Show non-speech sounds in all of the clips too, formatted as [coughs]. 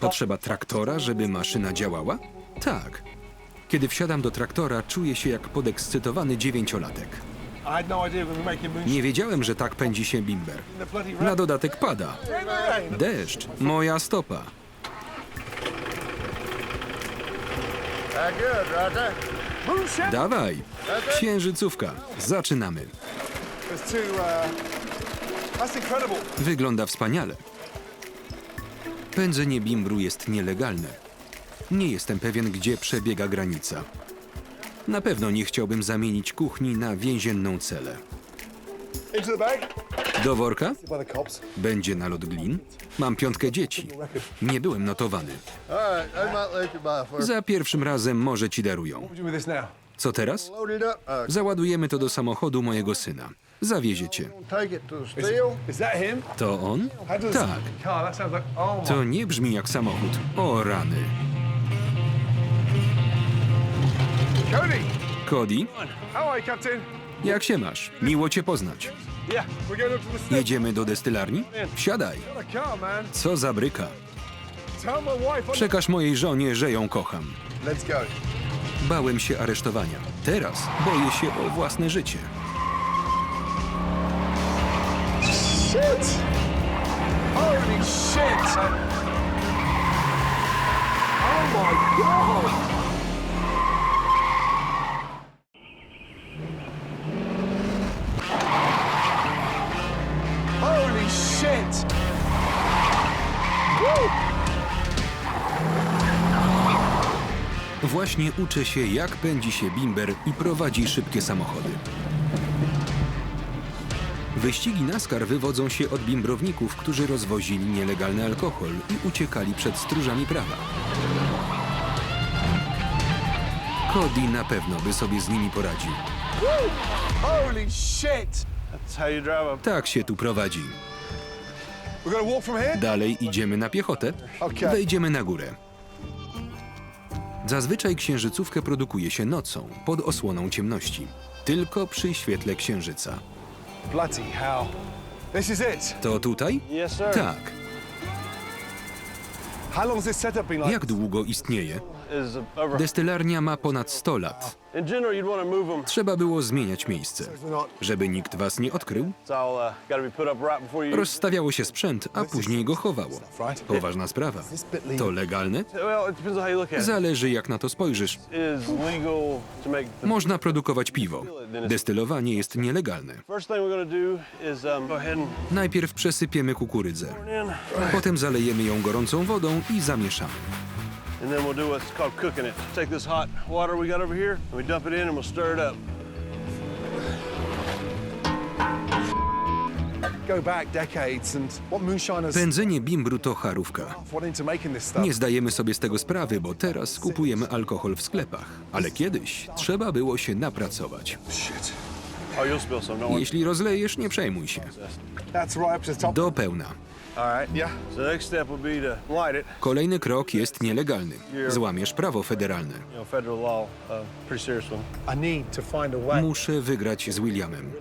Potrzeba traktora, żeby maszyna działała? Tak. Kiedy wsiadam do traktora, czuję się jak podekscytowany dziewięciolatek. No Nie wiedziałem, że tak pędzi się bimber. Na dodatek pada. Deszcz. Moja stopa. Dawaj. Księżycówka. Zaczynamy. Uh. Wygląda wspaniale. Pędzenie bimbru jest nielegalne. Nie jestem pewien, gdzie przebiega granica. Na pewno nie chciałbym zamienić kuchni na więzienną celę. Into the bag. Do worka? By the cops. Będzie nalot glin? Mam piątkę dzieci. Nie byłem notowany. All right, I might let you buy for Za pierwszym razem może ci darują. What do you do with this now? Co teraz? Load it up. Uh, Załadujemy to do samochodu mojego syna. Zawiezie cię. to on? Tak. Oh. To nie brzmi jak samochód. O rany. Cody. Jak się masz? Miło cię poznać. Jedziemy do destylarni? Wsiadaj. Co za bryka. Przekaż mojej żonie, że ją kocham. Bałem się aresztowania. Teraz boję się o własne życie. Shit! Holy shit! Oh my god! Holy shit! Woo! Właśnie uczę się, jak pędzi się bimber i prowadzi szybkie samochody. Wyścigi NASCAR wywodzą się od bimbrowników, którzy rozwozili nielegalny alkohol i uciekali przed stróżami prawa. Cody na pewno by sobie z nimi poradził. Holy shit! That's how you drive a Tak się tu prowadzi. We're gonna walk from here? Dalej idziemy na piechotę. Wejdziemy na górę. Zazwyczaj księżycówkę produkuje się nocą, pod osłoną ciemności. Tylko przy świetle księżyca. Bloody hell. This is it. To tutaj? Yes, sir. Tak. How long has this setup been like? Jak długo istnieje? Is over. Destylarnia ma ponad 100 lat. Trzeba było zmieniać miejsce. Żeby nikt was nie odkrył, uh, rozstawiało się sprzęt, a później go chowało. Poważna sprawa. To legalne? Zależy jak na to spojrzysz. Można produkować piwo. Destylowanie jest nielegalne. um, Najpierw przesypiemy kukurydzę. Potem zalejemy ją gorącą wodą i zamieszamy. And then we'll do what's called cooking it. Take this hot water we got over here, and we dump it in, and we'll stir it up. Pędzenie bimbru to charówka. Nie zdajemy sobie z tego sprawy, bo teraz kupujemy alkohol w sklepach. Ale kiedyś trzeba było się napracować. Oh. Jeśli rozlejesz, nie przejmuj się. Do pełna. Kolejny krok jest nielegalny. Złamiesz prawo federalne. Uh. Muszę wygrać z Williamem.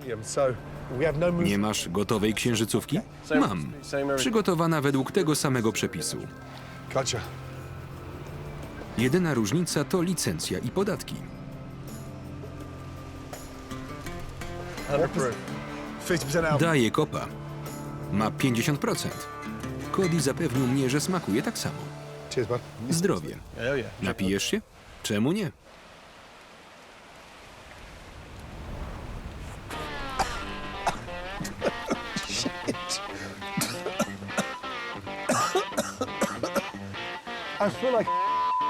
No. Nie masz gotowej księżycówki? Mam. Przygotowana według tego samego przepisu. Jedyna różnica to licencja i podatki. 100 proof. 50% alcohol. Daje kopa. Ma 50%. Cody zapewnił mnie, że smakuje tak samo. Cheers, bud. Zdrowie. Hell yeah. Napijesz się? Czemu nie? I feel like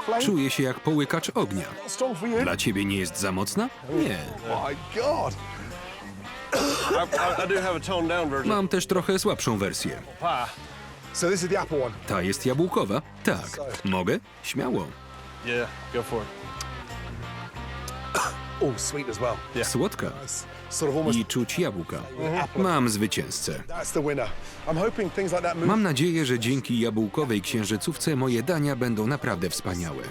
flame. Czuję się jak połykacz ognia. Strong for you. Dla ciebie nie jest za mocna? Nie. My God. Mam też trochę słabszą wersję. Pie. So this is the apple one. Ta jest jabłkowa? Tak. Mogę? Śmiało. Yeah, go for it. [coughs] Oh, sweet as well. Yeah. Słodka. It's sort of almost I czuć jabłka. Mam zwycięzcę. That's the winner. I'm hoping things like that move. Mam nadzieję, że dzięki jabłkowej księżycówce moje dania będą naprawdę wspaniałe.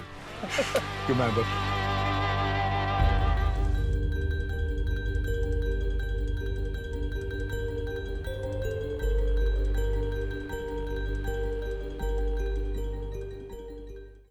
Good man, bud.